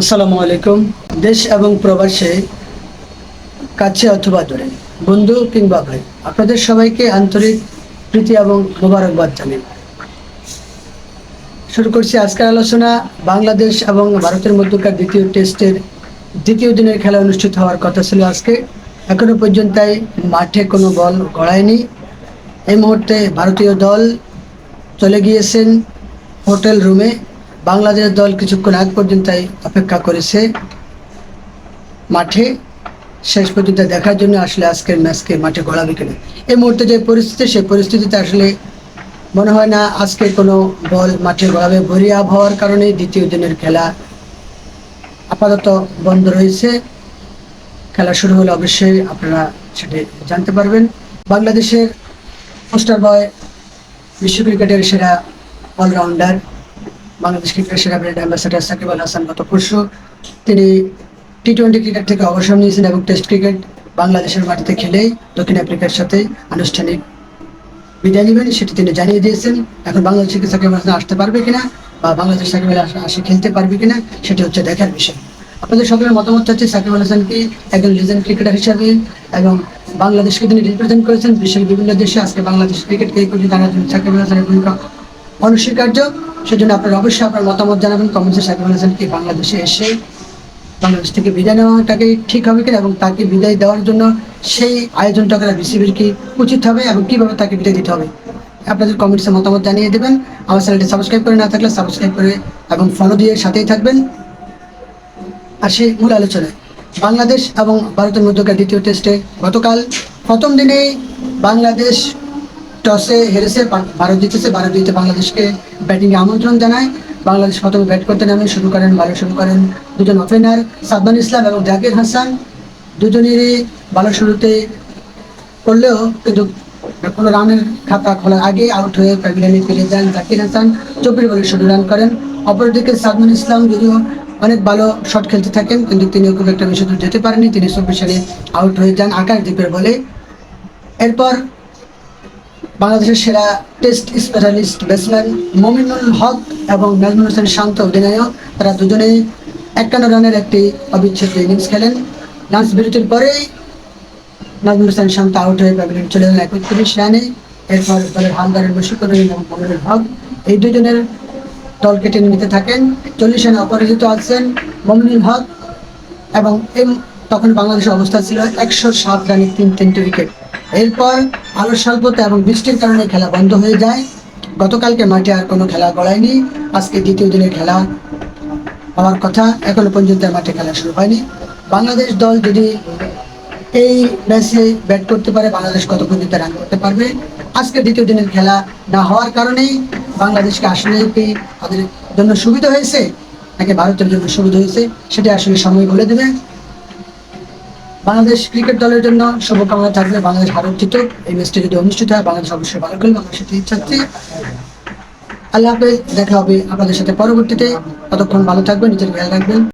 আসসালামু আলাইকুম। দেশ এবং প্রবাসে, কাছে অথবা দূরে, বন্ধু কিংবা ভাই, আপনাদের সবাইকে আন্তরিক প্রীতি এবং মোবারকবাদ জানাই। শুরু করছি আজকের আলোচনা, বাংলাদেশ এবং ভারতের মধ্যকার দ্বিতীয় টেস্টের দ্বিতীয় দিনের খেলা অনুষ্ঠিত হওয়ার কথা ছিল আজকে। এখনও পর্যন্ত মাঠে কোনো বল গড়ায়নি। এই মুহূর্তে ভারতীয় দল চলে গিয়েছেন হোটেল রুমে। বাংলাদেশ দল কিছুক্ষণ আগ পর্যন্ত অপেক্ষা করেছে। মাঠে শেষ পর্যন্ত দেখার জন্য আসলে আজকের ম্যাচকে মাঠে গড়াবে কিনা এই মুহূর্তে যে পরিস্থিতি, সেই পরিস্থিতিতে আসলে মনে হয় না আজকে কোনো বল মাঠে গড়াবে ভরি আবহাওয়ার কারণে দ্বিতীয় দিনের খেলা আপাতত বন্ধ রয়েছে। খেলা শুরু হলে অবশ্যই আপনারা সেটি জানতে পারবেন। বাংলাদেশের পোস্টার বয় বিশ্ব ক্রিকেটের সেরা অলরাউন্ডার বাংলাদেশ ক্রিকেটের সেরা ব্র্যান্ড অ্যাম্বাসেডার সাকিব আল হাসান গত পরশু তিনি টি টোয়েন্টি ক্রিকেট থেকে অবসর নিয়েছেন এবং টেস্ট ক্রিকেট বাংলাদেশের মাটিতে খেলেই দক্ষিণ আফ্রিকার সাথে আনুষ্ঠানিক বিদায় নেবেন, সেটি তিনি জানিয়ে দিয়েছেন। এখন বাংলাদেশ থেকে সাকিব হাসান আসতে পারবে কিনা বা বাংলাদেশ সাকিব আল হাসান আসে খেলতে পারবে কিনা, সেটি হচ্ছে দেখার বিষয়। আপনাদের সকলের মতামত হচ্ছে সাকিব আল হাসানকে একজন লিজেন্ড ক্রিকেটার হিসাবে এবং বাংলাদেশকে তিনি রিপ্রেজেন্ট করেছেন বিশ্বের বিভিন্ন দেশে। আজকে বাংলাদেশ ক্রিকেটকে পর্যন্ত আনার জন্য সাকিব আল হাসানের ভূমিকা অনস্বীকার্য। সেজন্য আপনারা অবশ্যই আপনার মতামত জানাবেন কমেন্টসে সাকিব আল হাসানকে বাংলাদেশে এসে বাংলাদেশ থেকে বিদায় নেওয়াটাকে ঠিক হবে কিনা এবং তাকে বিদায় দেওয়ার জন্য সেই আয়োজনটা করা বিসিবির কি উচিত হবে এবং কীভাবে তাকে বিদায় দিতে হবে? আপনাদের কমেন্টসে মতামত জানিয়ে দেবেন। আমার চ্যানেলটি সাবস্ক্রাইব করে না থাকলে সাবস্ক্রাইব করে এবং ফলো দিয়ে সাথেই থাকবেন। আর সেই মূল আলোচনায়। বাংলাদেশ এবং ভারতের মধ্যকার দ্বিতীয় টেস্টে গতকাল প্রথম দিনেই বাংলাদেশ টসে হেরেছে ভারত জিতেছে ভারত জিতে বাংলাদেশকে ব্যাটিংয়ে আমন্ত্রণ জানায়। বাংলাদেশ প্রথমে ব্যাট করতে নামে, শুরু করেন ভালো শুরু করেন দুজন ওপেনার সাদমান ইসলাম এবং জাকির হাসান। দুজনেরই ভালো শুরুতে করলেও কিন্তু কোনো রানের খাতা খোলার আগে আউট হয়ে প্যাভিলিয়নে ফিরে যান জাকির হাসান। চব্বিশ বলে শুরু রান করেন। অপরদিকে সাদমান ইসলাম যদিও অনেক ভালো শট খেলতে থাকেন, কিন্তু তিনি খুব একটা বেশি দূর যেতে পারেননি। তিনি চব্বিশ সালে আউট হয়ে যান আকাশ দ্বীপের বলে। এরপর বাংলাদেশের সেরা test specialist batsman Mominul Haque এবং নাজমুল হোসেন শান্ত অধিনায়ক, তারা দুজনেই একান্ন রানের একটি অবিচ্ছেদ্য ইনিংস খেলেন। লাঞ্চ বিরতির পরেই নাজমুল হোসেন শান্ত আউট হয়ে প্যাভিলিয়ন চলে গেলেন একত্রিশ রানে। এরপর দলের হালদারের মুশিকুর রহিম এবং মমিনুল হক। এই দুজনের দলকে টেনে নিতে থাকেন। চল্লিশ রানে অপরাজিত আছেন মমিনুল হক এবং এই তখন বাংলাদেশের অবস্থা ছিল একশো সাত রানে তিন তিনটি উইকেট। এরপর আলোর স্বল্পতা এবং বৃষ্টির কারণে খেলা বন্ধ হয়ে যায়। গতকালকে মাঠে আর কোনো খেলা গড়ায়নি। আজকে দ্বিতীয় দিনের খেলা হওয়ার কথা এখনও পর্যন্ত মাঠে খেলা শুরু হয়নি। বাংলাদেশ দল যদি এই ম্যাচে ব্যাট করতে পারে, বাংলাদেশ কত পর্যন্ত রান করতে পারবে? আজকে দ্বিতীয় দিনের খেলা না হওয়ার কারণেই বাংলাদেশকে আসলে কি তাদের জন্য সুবিধা হয়েছে, নাকি ভারতের জন্য সুবিধা হয়েছে, সেটা আসলে সময় বলে দেবে। বাংলাদেশ ক্রিকেট দলের জন্য শুভকামনা থাকবে বাংলাদেশ ভারত জিতুক এই ম্যাচটি যদি অনুষ্ঠিত হয়, বাংলাদেশ অবশ্যই ভালো করবে আমরা সাথে চাচ্ছি আল্লাহ হাফেজ। দেখা হবে আপনাদের সাথে পরবর্তীতে। ততক্ষণ ভালো থাকবেন, নিজের খেয়াল রাখবেন।